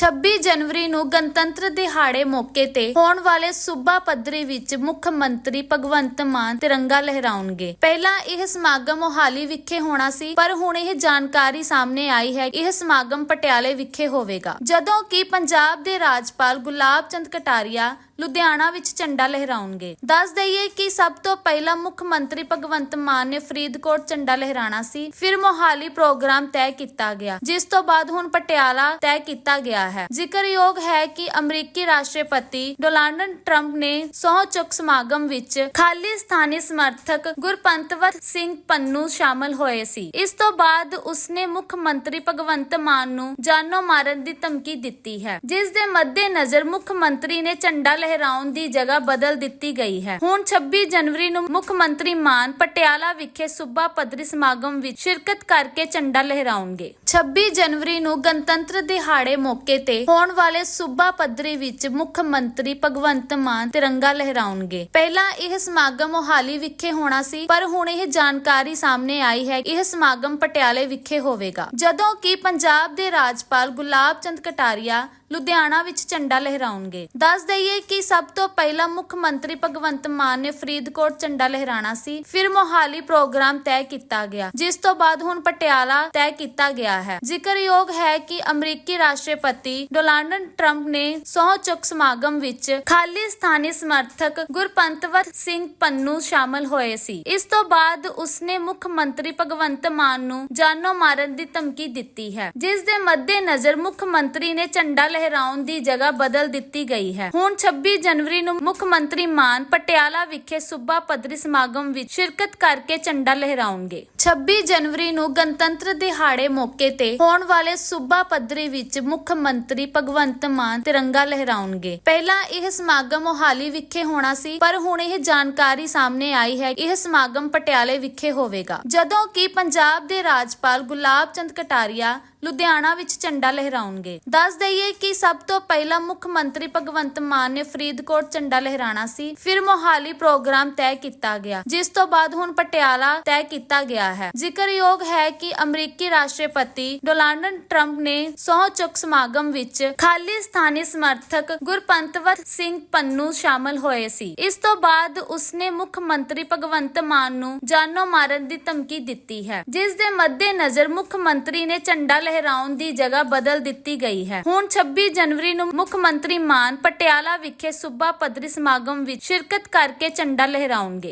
26 ਜਨਵਰੀ ਨੂੰ ਗਣਤੰਤਰ ਦਿਹਾੜੇ ਮੌਕੇ ਤੇ ਹੋਣ ਵਾਲੇ ਸੂਬਾ ਪੱਧਰੀ ਵਿੱਚ ਮੁੱਖ ਮੰਤਰੀ ਭਗਵੰਤ ਮਾਨ ਤਿਰੰਗਾ ਲਹਿਰਾਉਣਗੇ। ਪਹਿਲਾਂ ਇਹ ਸਮਾਗਮ ਮੋਹਾਲੀ ਵਿਖੇ ਹੋਣਾ ਸੀ, ਪਰ ਹੁਣ ਇਹ ਜਾਣਕਾਰੀ ਸਾਹਮਣੇ ਆਈ ਹੈ, ਇਹ ਸਮਾਗਮ ਪਟਿਆਲੇ ਵਿਖੇ ਹੋਵੇਗਾ। ਜਦੋਂ ਕਿ ਪੰਜਾਬ ਦੇ ਰਾਜਪਾਲ ਗੁਲਾਬ ਚੰਦ ਕਟਾਰੀਆ ਲੁਧਿਆਣਾ ਵਿੱਚ ਝੰਡਾ ਲਹਿਰਾਉਣਗੇ। ਦੱਸ ਦਈਏ ਕਿ ਸਭ ਤੋਂ ਪਹਿਲਾਂ ਮੁੱਖ ਮੰਤਰੀ ਭਗਵੰਤ ਮਾਨ ਨੇ ਫਰੀਦਕੋਟ ਝੰਡਾ ਲਹਿਰਾਣਾ ਸੀ, ਫਿਰ ਮੋਹਾਲੀ ਪ੍ਰੋਗਰਾਮ ਤੈਅ ਕੀਤਾ ਗਿਆ, ਜਿਸ ਤੋਂ ਬਾਅਦ ਹੁਣ ਪਟਿਆਲਾ ਤੈਅ ਕੀਤਾ ਗਿਆ ਹੈ। ਜ਼ਿਕਰਯੋਗ ਹੈ ਕਿ ਅਮਰੀਕੀ ਰਾਸ਼ਟਰਪਤੀ ਡੋਨਾਲਡ ਟਰੰਪ ਨੇ ਸਹੁੰ ਚੁੱਕ ਸਮਾਗਮ ਵਿੱਚ ਖਾਲੀ ਸਥਾਨੀ ਸਮਰਥਕ ਗੁਰਪੰਤਵਤ ਸਿੰਘ ਪੰਨੂ ਸ਼ਾਮਲ ਹੋਏ ਸੀ। ਇਸ ਤੋਂ ਬਾਅਦ ਉਸਨੇ ਮੁੱਖ ਮੰਤਰੀ ਭਗਵੰਤ ਮਾਨ ਨੂੰ ਜਾਨੋਂ ਮਾਰਨ ਦੀ ਧਮਕੀ ਦਿੱਤੀ ਹੈ, ਜਿਸ ਦੇ ਮੱਦੇਨਜ਼ਰ ਮੁੱਖ ਮੰਤਰੀ ਨੇ ਝੰਡਾ ਲਹਿਰਾਉਣ ਦੀ ਜਗ੍ਹਾ ਬਦਲ ਦਿੱਤੀ ਗਈ ਹੈ। ਹੁਣ 26 ਜਨਵਰੀ ਨੂੰ ਮੁੱਖ ਮੰਤਰੀ ਮਾਨ ਪਟਿਆਲਾ ਵਿਖੇ ਸੂਬਾ ਪੱਧਰੀ ਸਮਾਗਮ ਵਿੱਚ ਸ਼ਿਰਕਤ ਕਰਕੇ ਝੰਡਾ ਲਹਿਰਾਉਣਗੇ। 26 ਜਨਵਰੀ ਨੂੰ ਗਣਤੰਤਰ ਦਿਹਾੜੇ ਮੌਕੇ ਤੇ ਹੋਣ ਵਾਲੇ ਸੂਬਾ ਪੱਧਰੀ ਵਿੱਚ ਮੁੱਖ ਮੰਤਰੀ ਭਗਵੰਤ ਮਾਨ ਤਿਰੰਗਾ ਲਹਿਰਾਉਣਗੇ। ਪਹਿਲਾਂ ਇਹ ਸਮਾਗਮ ਮੋਹਾਲੀ ਵਿਖੇ ਹੋਣਾ ਸੀ, ਪਰ ਹੁਣ ਇਹ ਜਾਣਕਾਰੀ ਸਾਹਮਣੇ ਆਈ ਹੈ ਇਹ ਸਮਾਗਮ ਪਟਿਆਲੇ ਵਿਖੇ ਹੋਵੇਗਾ। ਜਦੋਂ ਕਿ ਪੰਜਾਬ ਦੇ ਰਾਜਪਾਲ ਗੁਲਾਬ ਚੰਦ ਕਟਾਰੀਆ ਲੁਧਿਆਣਾ ਵਿੱਚ ਝੰਡਾ ਲਹਿਰਾਉਣਗੇ। ਦੱਸ ਦਈਏ ਕਿ ਸਭ ਤੋਂ ਪਹਿਲਾਂ ਮੁੱਖ ਮੰਤਰੀ ਭਗਵੰਤ ਮਾਨ ਨੇ ਫਰੀਦਕੋਟ ਝੰਡਾ ਲਹਿਰਾਣਾ ਸੀ, ਫਿਰ ਮੋਹਾਲੀ ਪ੍ਰੋਗਰਾਮ ਤੈਅ ਕੀਤਾ ਗਿਆ, ਜਿਸ ਤੋਂ ਬਾਅਦ ਹੁਣ ਪਟਿਆਲਾ ਤੈਅ ਕੀਤਾ ਗਿਆ ਹੈ। ਜ਼ਿਕਰਯੋਗ ਹੈ ਕਿ ਅਮਰੀਕੀ ਰਾਸ਼ਟਰਪਤੀ ਡੋਨਾਲਡ ਟਰੰਪ ਨੇ ਸਹੁੰ ਚੁੱਕ ਸਮਾਗਮ ਵਿੱਚ ਖਾਲੀ ਸਥਾਨੀ ਸਮਰਥਕ ਗੁਰਪੰਤਵਤ ਸਿੰਘ ਪੰਨੂ ਸ਼ਾਮਲ ਹੋਏ ਸੀ। ਇਸ ਤੋਂ ਬਾਅਦ ਉਸਨੇ ਮੁੱਖ ਮੰਤਰੀ ਭਗਵੰਤ ਮਾਨ ਨੂੰ ਜਾਨੋਂ ਮਾਰਨ ਦੀ ਧਮਕੀ ਦਿੱਤੀ ਹੈ, ਜਿਸ ਦੇ ਮੱਦੇਨਜ਼ਰ ਮੁੱਖ ਮੰਤਰੀ ਨੇ ਝੰਡਾ ਲਹਿਰਾਉਣ ਦੀ ਜਗ੍ਹਾ ਬਦਲ ਦਿੱਤੀ ਗਈ ਹੈ। ਹੁਣ 26 ਜਨਵਰੀ ਨੂੰ ਮੁੱਖ ਮੰਤਰੀ ਮਾਨ ਪਟਿਆਲਾ ਵਿਖੇ ਸੂਬਾ ਪੱਧਰੀ ਸਮਾਗਮ ਵਿੱਚ ਸ਼ਿਰਕਤ ਕਰਕੇ ਝੰਡਾ ਲਹਿਰਾਉਣਗੇ। 26 ਜਨਵਰੀ ਨੂੰ ਗਣਤੰਤਰ ਦਿਹਾੜੇ ਮੌਕੇ ਤੇ ਹੋਣ ਵਾਲੇ ਸੂਬਾ ਪੱਧਰੀ ਵਿੱਚ ਮੁੱਖ ਮੰਤਰੀ ਭਗਵੰਤ ਮਾਨ ਤਿਰੰਗਾ ਲਹਿਰਾਉਣਗੇ। ਪਹਿਲਾਂ ਇਹ ਸਮਾਗਮ ਮੋਹਾਲੀ ਵਿਖੇ ਹੋਣਾ ਸੀ, ਪਰ ਹੁਣ ਇਹ ਜਾਣਕਾਰੀ ਸਾਹਮਣੇ ਆਈ ਹੈ, ਇਹ ਸਮਾਗਮ ਪਟਿਆਲੇ ਵਿਖੇ ਹੋਵੇਗਾ। ਜਦੋਂ ਕਿ ਪੰਜਾਬ ਦੇ ਰਾਜਪਾਲ ਗੁਲਾਬ ਚੰਦ ਕਟਾਰੀਆ ਲੁਧਿਆਣਾ ਵਿੱਚ ਝੰਡਾ ਲਹਿਰਾਉਣਗੇ। ਦੱਸ ਦਈਏ ਕਿ ਸਭ ਤੋਂ ਪਹਿਲਾਂ ਮੁੱਖ ਮੰਤਰੀ ਭਗਵੰਤ ਮਾਨ ਨੇ ਫਰੀਦਕੋਟ ਝੰਡਾ ਲਹਿਰਾਣਾ ਸੀ, ਫਿਰ ਮੋਹਾਲੀ ਪ੍ਰੋਗਰਾਮ ਤੈਅ ਕੀਤਾ ਗਿਆ, ਜਿਸ ਤੋਂ ਬਾਅਦ ਹੁਣ ਪਟਿਆਲਾ ਤੈਅ ਕੀਤਾ ਗਿਆ ਹੈ। ਜ਼ਿਕਰਯੋਗ ਹੈ ਕਿ ਅਮਰੀਕੀ ਰਾਸ਼ਟਰਪਤੀ ਡੋਨਾਲਡ ਟਰੰਪ ਨੇ ਸਹੁੰ ਚੁੱਕ ਸਮਾਗਮ ਵਿੱਚ ਖਾਲੀ ਸਥਾਨੀ ਸਮਰਥਕ ਗੁਰਪੰਤਵਤ ਸਿੰਘ ਪੰਨੂ ਸ਼ਾਮਲ ਹੋਏ ਸੀ। ਇਸ ਤੋਂ ਬਾਅਦ ਉਸਨੇ ਮੁੱਖ ਮੰਤਰੀ ਭਗਵੰਤ ਮਾਨ ਨੂੰ ਜਾਨੋਂ ਮਾਰਨ ਦੀ ਧਮਕੀ ਦਿੱਤੀ ਹੈ, ਜਿਸ ਦੇ ਮੱਦੇਨਜ਼ਰ ਮੁੱਖ ਮੰਤਰੀ ਨੇ ਝੰਡਾ ਲਹਿਰਾਉਣ ਦੀ ਜਗ੍ਹਾ ਬਦਲ ਦਿੱਤੀ ਗਈ ਹੈ। ਹੁਣ 26 ਜਨਵਰੀ ਨੂੰ ਮੁੱਖ ਮੰਤਰੀ ਮਾਨ ਪਟਿਆਲਾ ਵਿਖੇ ਸੂਬਾ ਪੱਧਰੀ ਸਮਾਗਮ ਵਿੱਚ ਸ਼ਿਰਕਤ ਕਰਕੇ ਝੰਡਾ ਲਹਿਰਾਉਣਗੇ।